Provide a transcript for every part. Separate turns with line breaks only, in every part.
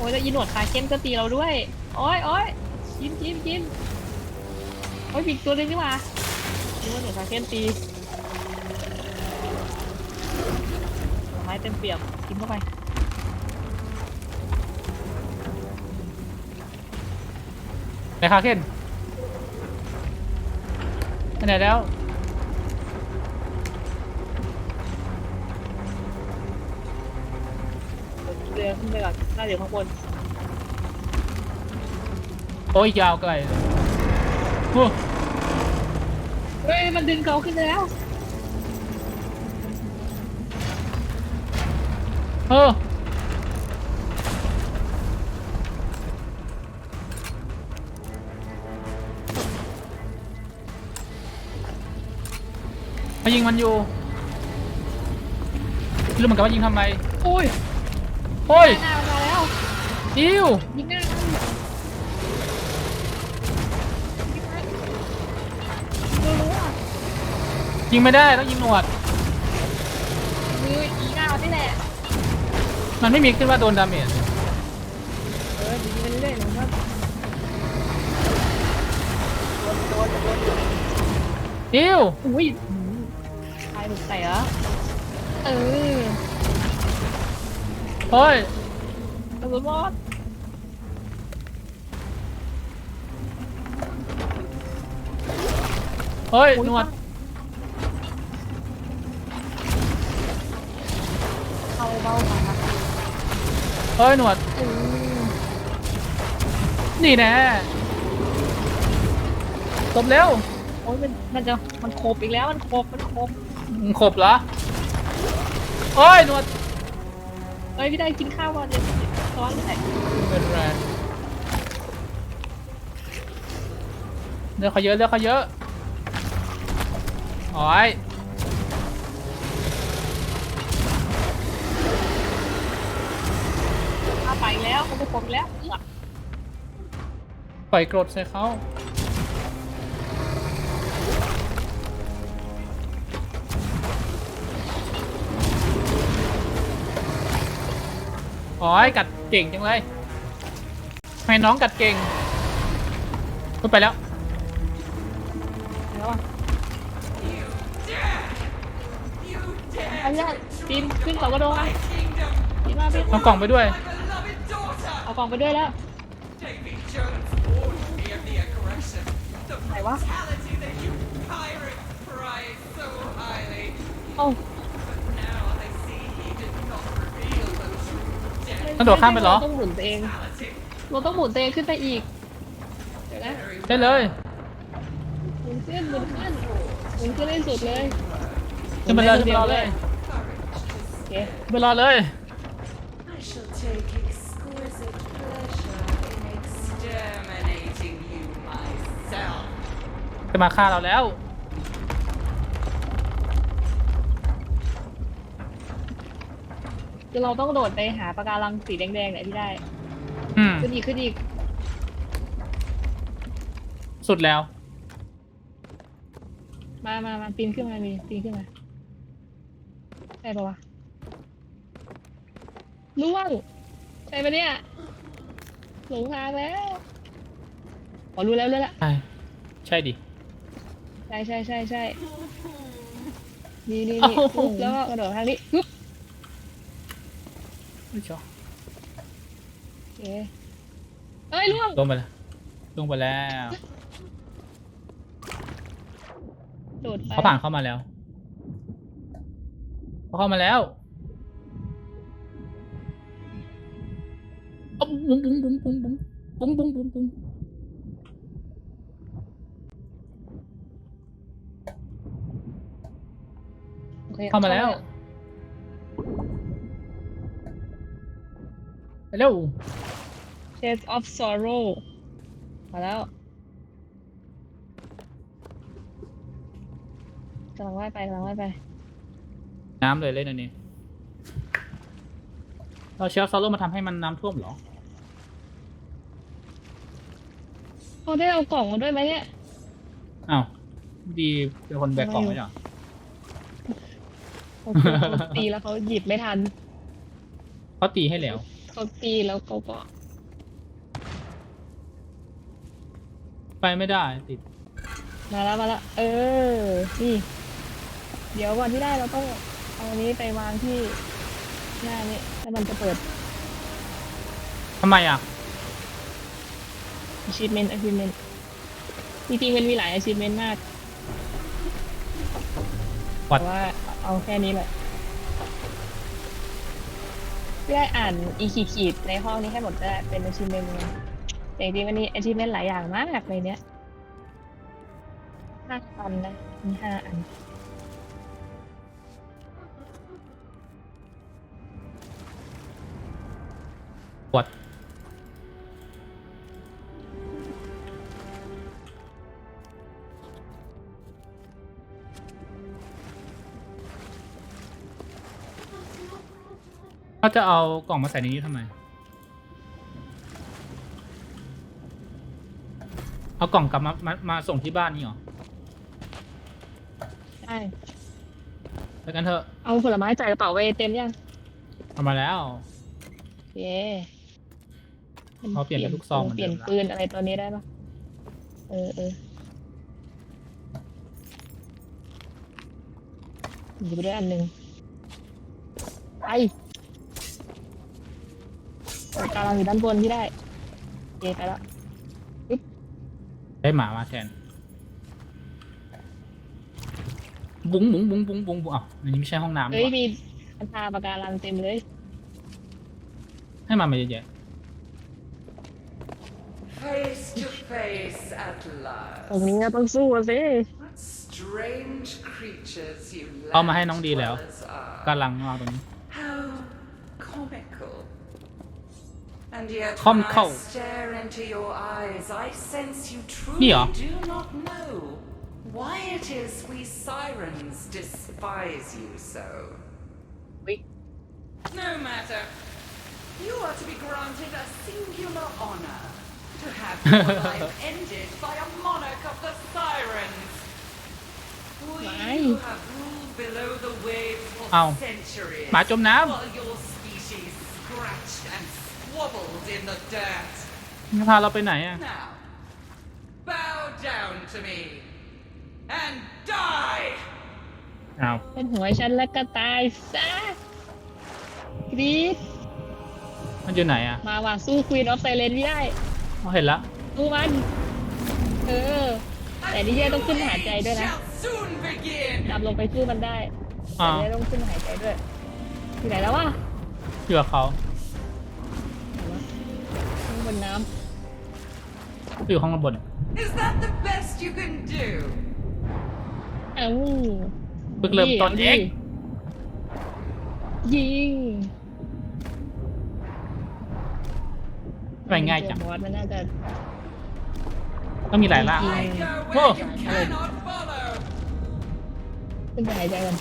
โอ้ยแล้วอีหนวดขาเข้มก็ตีเราด้วยโอ้ยโอ้ยกินกินกินโอ้ยผิดตัวเลยนี่หว่าคิดว่าหนวดขาเข้มตีไม้เต็มเปี่ยมกินเข้าไป
ไหนคาเคนไปไหนแล้ว
รือขึ้นไปก่อนน่าเดี๋ยวข้างบน
โอ้ยยาวไกลเลยโอ้
เฮ้ยมันดึงเขาขึ้นไปแล้ว
เออมายิงมันอยู่รู้เหมือนกันว่ายิงทำไม
โอ้ย
โอ้ย
หน้ามันมาแล้ว
อิว
ยิงหน้ามันยิงหน้ารู้ๆอะ
ยิงไม่ได้ต้องยิงหนวด
มืออีหน้ามันนี่แหละ
มันไม่มีขึ้นว่าโดนดาเมจ
เออยิงไปเรื่อยๆหนูว่าโดนโดนโดน
อิว
อุ้ยตายหลุดใส่เหรอเออ
โอ้ย
ตำรวจมอด
โอ้ยหนวด
เข้าเบ้ามาครับ
โอ้ยหนวด
อืม
นี่แน่ตบเร็ว
โอ้ยมันมันจะมันโคบอีกแล้วมันโคบมันโคบ
มึงขบเหรอโอ้ยหนวด
เอ้ยพี่ได้กินข้าวก่อนเดียวซ้อนใส่
เป็นแรเลือกเขาเยอะเลือกเขาเยอะโอ้ย
ข้าไปแล้วเขาไปโคบอีกแล้วเป
ล่อยกรดใส่เขา โอ้ยกัดเก่งจังเลยทำไมน้องกัดเก่งพูดไปแล้ว
แล้วอะอันนี้ปีนขึ้นเสากระโดงอะปีนมาปีน
เอากล่องไปด้วย
เอากล่องไปด้วยแล้ว
Davy Jones warned me of the aggression. The
ไหนวะ
brutality that you pirates prize so highly.
เอ้า
true depth
กระโดดข้ามไปเหรอ
ต้องหมุนตัวเอง เราต้องหมุนตัวเองขึ้นไปอีก เดี๋ยวนะ
ได้เลย
หมุนขึ้นหมุนขึ้นหมุนขึ้นให้สุดเลย
ขึ้นไปเลยขึ้นไปรอเลย
โอเค
ขึ้นไปรอเลย
I shall take exquisite pleasure in exterminating you myself.
จะมาฆ่าเราแล้ว
คือเราต้องโดดไปหาปะการังสีแดงๆเนี่ยที่ได้
อืม
ขึ้นอีกขึ้นอีก
สุดแล้ว
มามามาปีนขึ้นมามีปีนขึ้นมาได้ปะวะล่วงใช่ปะเนี่ยหลงทางแล้วอ๋อรู้แล้วรู้แล้ว
ใช่ใช่ดิ
ใช่ใช่ใช่ใช่นี่นี่
โอ้
นี่
โห
ปุ๊บแล้วก็กระโดดทางนี้ปุ๊บ
ไม่ชอบ
โอเคเอ้ยล่วง
ลงไปแล้วลงไปแล้ว
โดดไป
เขาผ่านเข้ามาแล้วเขาเข้ามาแล้วอ๊อบบุ้งบุ้งบุ้งบุ้งบุ้งบุ้งบุ้งบุ้งบุ้ง
โอค
เข้ามาแล้ว ไปเร็ว
Shades of Sorrow มาแล้วกำลังว่ายไปกำลังว่ายไป
น้ำเลยเล่นอันนี้ เราเชฟซอลโลมาทำให้มันน้ำท่วมเหรอ
เขาได้เอากล่องมาด้วยไหมเนี่ย
อ้าว ดีเป็นคนแบกกล่องไว้เหรอ
เขากลัวเขาตีแล้วเขาหยิบไม่ทัน
เขาตีให้แล้ว
เขาตีแล้วเขาก็
ไปไม่ได้ติด
มาแล้วมาแล้วเออ นี่ เดี๋ยวก่อนที่ได้เราต้องเอาอันนี้ไปวางที่หน้านี้แล้วมันจะเปิด
ทำไมอะ
achievement achievement จริงๆมันมีหลาย achievement มาก
วัด
แต่ว่าเอาแค่นี้แหละ ไม่ได้อ่านอีขีดขีดในห้องนี้ให้หมดก็ได้เป็น achievement ไงแต่จริงๆมันมี achievement หลายอย่างมากในเนี้ยห้าอันนะมีห้าอัน
ปวด ถ้าจะเอากล่องมาใส่ในนี้ทำไม เอากล่องกลับมามามาส่งที่บ้านนี่เหรอ
ใช่
ไปกันเถอะ
เอาผลไม้ใส่กระเป๋าไว้เต็มยัง
เอามาแล้ว
เย้
เอาเปลี่ยนเป็นลูกซองเหมือน
เป
เดิ
ลี่ย
ม
น
ละ
ปืนอะไรตัวนี้ได้ปะเออเออหยิบไปด้วยอันหนึ่งไปโอ้ย กำลังอยู่ด้านบนที่ได้เย้ไปแล้ว
ได้หมามาแทน บุ้งบุ้งบุ้งบุ้งบุ้งบุ้งอ้าวอันนี้ไม่ใช่ห้องน้ำ
เฮ้ย
นี่หว่า
มีอันทาปากการังเต็มเลย
ให้มามาเยอะ
Face to face at
ตรง
last.
นี้ก็ต้องสู้อะสิ
What strange creatures you
เอามาให้น้องดีแล้ว
land ๆ are.
กำลังวาตรงนี้
How comical. And yet,
Comical.
when I stare into your eyes, I sense you truly
Mia.
do not know why it is we sirens despise you so.
อุ๊ย
No matter. You are to be granted a singular honor to have your life ended by a monarch of the sirens. We
Why?
who have ruled below the waves for
Ow.
centuries. In the dirt. ำ
จะพาเราไปไหนอะ
Now, bow down to me and die!
อ้าว
เป็นหัวฉันแล้วก็ตายซะกรีด
มันอยู่ไหนอะ
มาว่ะสู้ควีนออฟไซเลนไม่ได้
อ๋อเห็นละ
สู้มัน เออ แต่นี่เย่ต้องขึ้นหายใจด้วยนะ
Shall soon begin!
ดำลงไปสู้มันได้
อ่า
แต่เย่ต้องขึ้นหายใจด้วยอยู่ไหนแล้ววะ
อยู่กับเขา
ข้างบนน้
อยู่ข้างบน
Is that the best you can do? ำ
เอ้า
เพิ่งเริ่มต้นเอง
ยิง
ไปง่ายจัง
บอสมันน่าจะ
ต้องมีหลายล่าง
จริง
I go
Whoa.
where you cannot follow.
ขึ้นไปหายใจกัน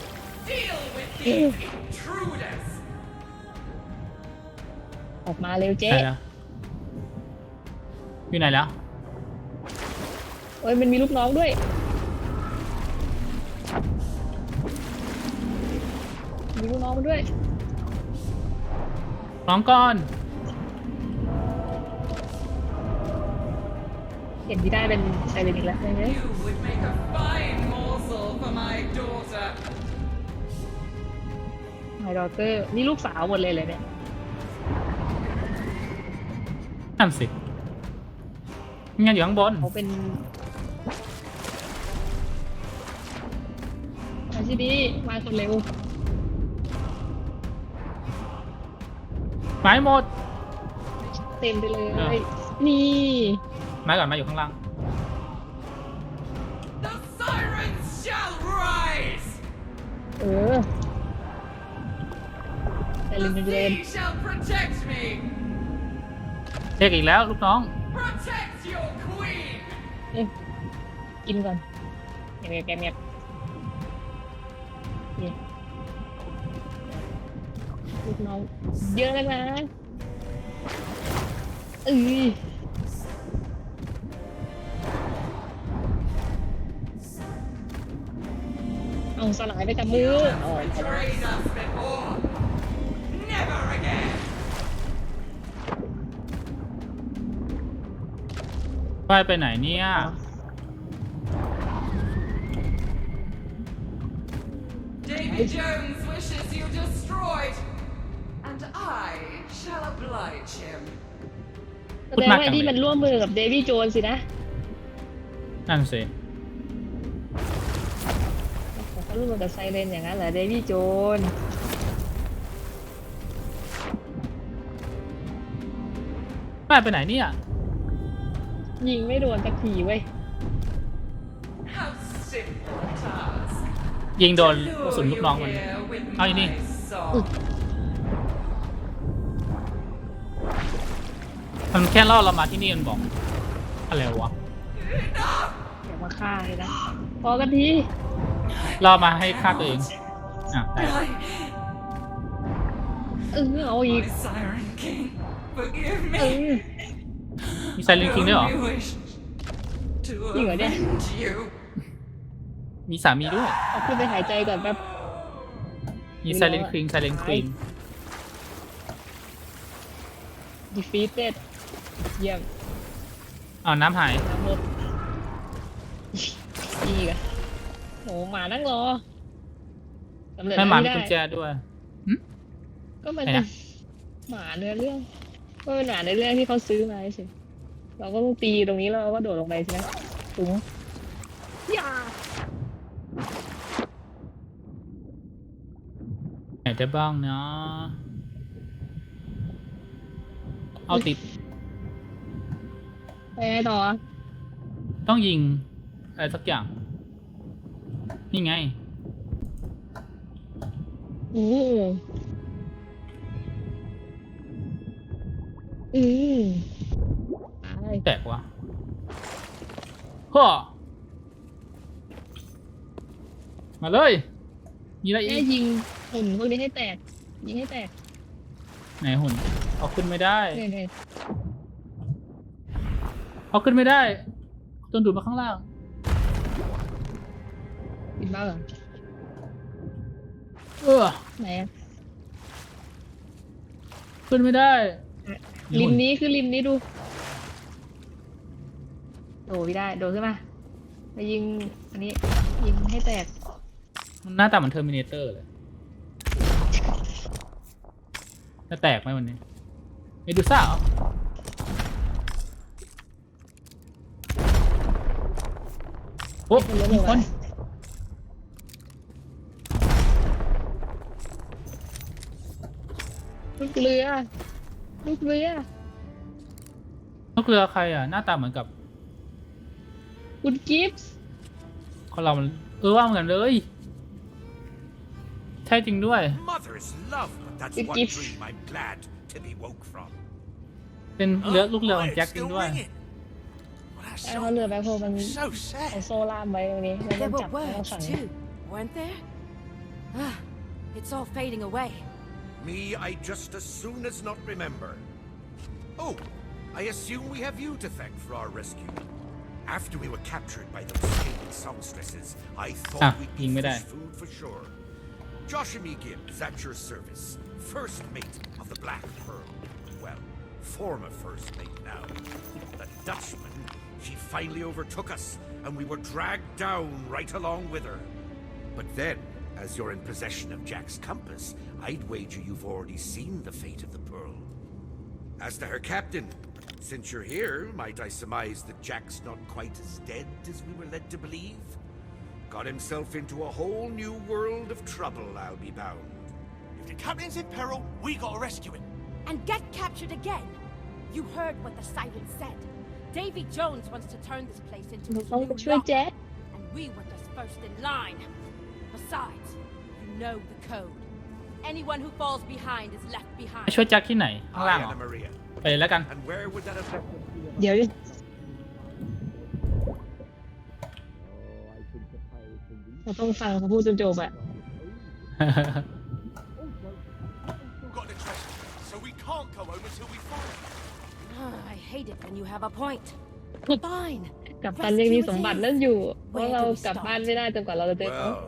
Deal with these intruders.
ออกมาเร็วเจ๊
ไหนแล้ว อยู่ไหนแล้ว
โอ้ยมันมีลูกน้องด้วย มีลูกน้องมาด้วย
น้องก้อน
เห็นที่ได้เป็นไซเรนอีกแล้วใช่ไหม
You would make a fine morsel for my daughter.
ไมดอเตอร์ นี่ลูกสาวหมดเลยเลยเนี่ย
นั่นสิ งั้นอยู่ข้างบน
เขาเป็นอาชีพนี้มาคนเร็ว
ไม้หมด
เต็มไปเลย
อะ
นี่
ไม้ก่อนไม้อยู่ข้างล่าง
The sirens shall rise.
เออแต่ลืม
The
ไปเลย
sea shall protect me.
เรียกอีกแล้วลูกน้อง
อ๊ะกินก่อนแกมแกมแกมนี่ลูกน้องเยอะแล้วนะเอ้ยเอาสลายไปกับมืออ๋อ
ว่ายไปไหนเนี่ย
Davy Jones wishes you destroyed, and I shall oblige him.
แสดงว่าไอ้นี่มันร่วมมือกับเดวี่โจนสินะ
นั่นสิ
เขาร่วมมือกับไซเรนอย่างนั้นเหรอเดวี่โจน
ว่ายไปไหนเนี่ย
ยิงไม่โดนสักทีเว้ย
How simple a task.
ยิงโดน
To
กระสุน
lure
ลูก
you
น้องมัน
here with
Oh, you need-
my song.
มันแค่ล่อเรามาที่นี่มันบอก อะไรวะ
อย่ามาฆ่าเลยนะพอกันที
ล่อมาให้ฆ่าตัวเอง อะได้
I,
เออเอาอีก
my Siren King, forgive
เอ
me.
อ
มีไซเลนคิงด้วยเหรอ
I only wished to
Gì vậy đây?
avenge you.
มีสามีด้วย
เอาขึ้นไปหายใจก่อนแป๊บ
มีไซเลนคิงไซเลนควีน
defeated เยี่ยม
เอาน้ำหาย
น้ำลดอีกอะโหหมานั่งรอสำเร็จ
ให้
แล้ว
หมา
ไม่
มี
ได้
กุญแจด้วย
ก็มัน
ไหนนะ
หมาเนื้อเรื่องก็เป็นหมาในเรื่องที่เขาซื้อมาสิ เราก็ต้องตีตรงนี้แล้วเราก็โดดลงไปใช่ไหมถุงอย่า
ไหนได้บ้างเนาะเอาติด
ไปไงต่ออะ
ต้องยิงอะไรสักอย่าง นี่ไง
อืมอืมตาย
แตกวะฮ่อมาเลย มีอะไร
แค่
อีก
ยิงหุ่นพวกนี้ให้แตก ยิงให้แตก
ไหนหุ่น เอาขึ้นไม่ได้
เนี่ยเนี่ย
เอาขึ้นไม่ได้โดนดูดมาข้างล่าง
ปิดบ้าเหรอ
เออ
ไหนอะ
ขึ้นไม่ได้
ริมนี้คือริมนี้ดู โดดไม่ได้ โดดขึ้นมาไปยิง อันนี้ ยิงให้แตก
มันหน้าตาเหมือนเทอร์มินเตอร์เลย จะแตกไหมวันนี้เมดูซ่าเหรอโอ้
คนเยอะเล
มี
ยวะ
คน
ลูกเรือ ลูกเรือ
นกเรือใครอะ หน้าตาเหมือนกับ
คุณกิฟส์
คนเรามันเออว่าเหมือนเลย ใช่จริงด้วย
Mother's love, but that's
It
one
gives-
dream I'm glad to be woke from.
เป็นเรือ
Huh?
ลูกเรือข
Why,
อง
it's
แจ็คจริง
still
ด้วย
ringing. Well, that's
ไอ้เขาเรือแบ็คโฮมัน
so, so
เอา
sad.
โซ่ล่ามไว้ตรงนี้ไม่ต้อ
There
ง
were
จับไม่ต้อง
words
สั่ง
too, weren't there? Ah, it's all fading away.
Me, I just as soon as not remember. Oh, I assume we have you to thank for our rescue. After we were captured by those scaly songstresses, I
Ah,
thought we'd be fish food for sure. Joshua Gibbs at your service, first mate of the Black Pearl. Well, former first mate now. The Dutchman, she finally overtook us, and we were dragged down right along with her. But then, as you're in possession of Jack's compass, I'd wager you've already seen the fate of the Pearl. As to her captain, since you're here, might I surmise that Jack's not quite as dead as we were led to believe? Got himself into a whole new world of trouble, I'll be bound.
If the captain's in peril, we gotta rescue him.
And get captured again. You heard what the siren said. Davy Jones wants to turn this place into
เรา
his
ต้อง
new
ไปช่วย
lock,
แจ็ค
and we were just first in line. Besides, you know the code. Anyone who falls behind is left
ไป
behind.
ช่วยแจ็คที่ไหน ข้างล่าง
Aye,
เหรอ
Anna Maria.
ไปเลยแล้วกัน
And where would that have
เดี๋ยวดิเราต้องฟังเขาพูดจนจบอะ
We've got the treasure, so we can't go home until we find it.
Ah, I hate it when you have a point. Fine.
กับตันยังมีสมบัตินั่นอยู่ เพราะเรากลับบ้านไม่ได้จนกว่าเราจะเจอเขา
Well,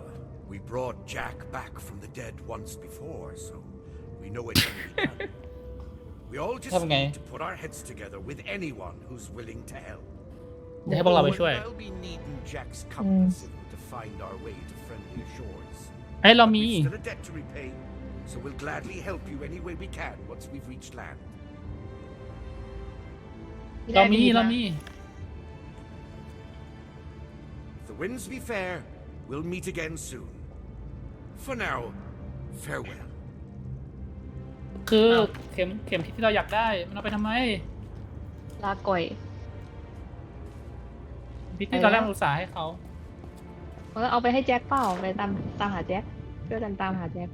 we brought Jack back from the dead once before, so we know it can be done. We all just
Không nghe.
need to put our heads together with anyone who's willing to help.
เดี๋ยวให้พวกเราไปช่วย
I'll be needing Jack's compass to find our way to friendly shores.
เอ้ยเรามี
We've still a debt to repay, so we'll gladly help you any way we can once we've reached land.
พี่
เรา
ได้
มี
ดี
เรา
ปะ
มี
If the winds be fair, we'll meet again soon. For now, farewell.
คือเข็มเข็มทิศที่เราอยากได้ มันเอาไปทำไม
ลาก่อย
พิษที่ตอนแรกเราอุตส่าห์ให้เขา
เราเอาไปให้แจ็คเปล่าไปตามตามหาแจ็คช่วยกันตามหาแจ็ค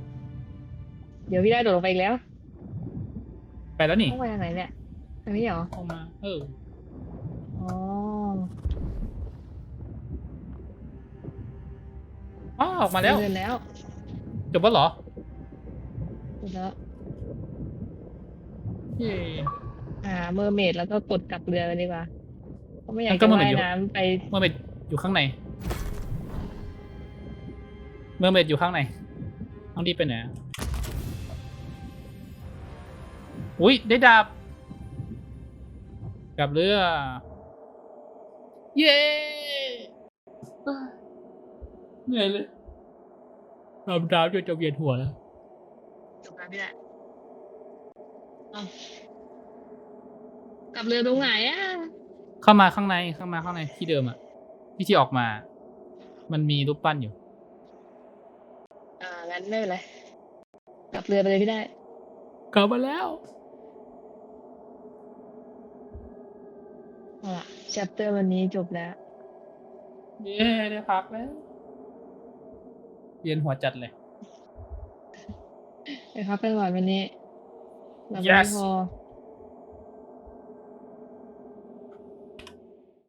เดี๋ยวพี่ได้โดดลงไปอีกแล้ว
ไปแล้วนี่
ต้องไปทางไหนเนี่ยทางนี้เหรอ
ออกมา เออ
อ๋อ
อ้าวออกมาแล้ว
เดินแล้ว
จบแล้วเหรอ
เดินแล้ว
เย้
อ่าเมอร์เมดแล้วก็กดกลับเรือไปดีกว่าเพราะไม่อยาก
มันก็
จะ
mermaid
ว่าย
อยู่
น้ำไป
เมื่อเมดอยู่ข้างในเมื่อเมดอยู่ข้างในต้องดีไปไหนอะอุ้ยได้ดาบกลับเรือ เย้เหนื่อยเลยดาบดาบจนจะเวียนหัวแล้ว
จบแล้วพี่แหละเอา กลับเรือตรงไหนอะ
เข้ามาข้างในเข้ามาข้างในที่เดิมอะที่ที่ออกมา มันมีรูปปั้นอยู่
อ่างั้นไม่เป็นไรกลับเรือไปเลยพี่ได้
กลับมาแล้ว
เอาล่ะ chapter วันนี้จบแล้ว
เย้ได้พักแล้วเวียนหัวจัดเลย
ไปพักกันก่อนวันนี้ เราไม่
Yes
พอ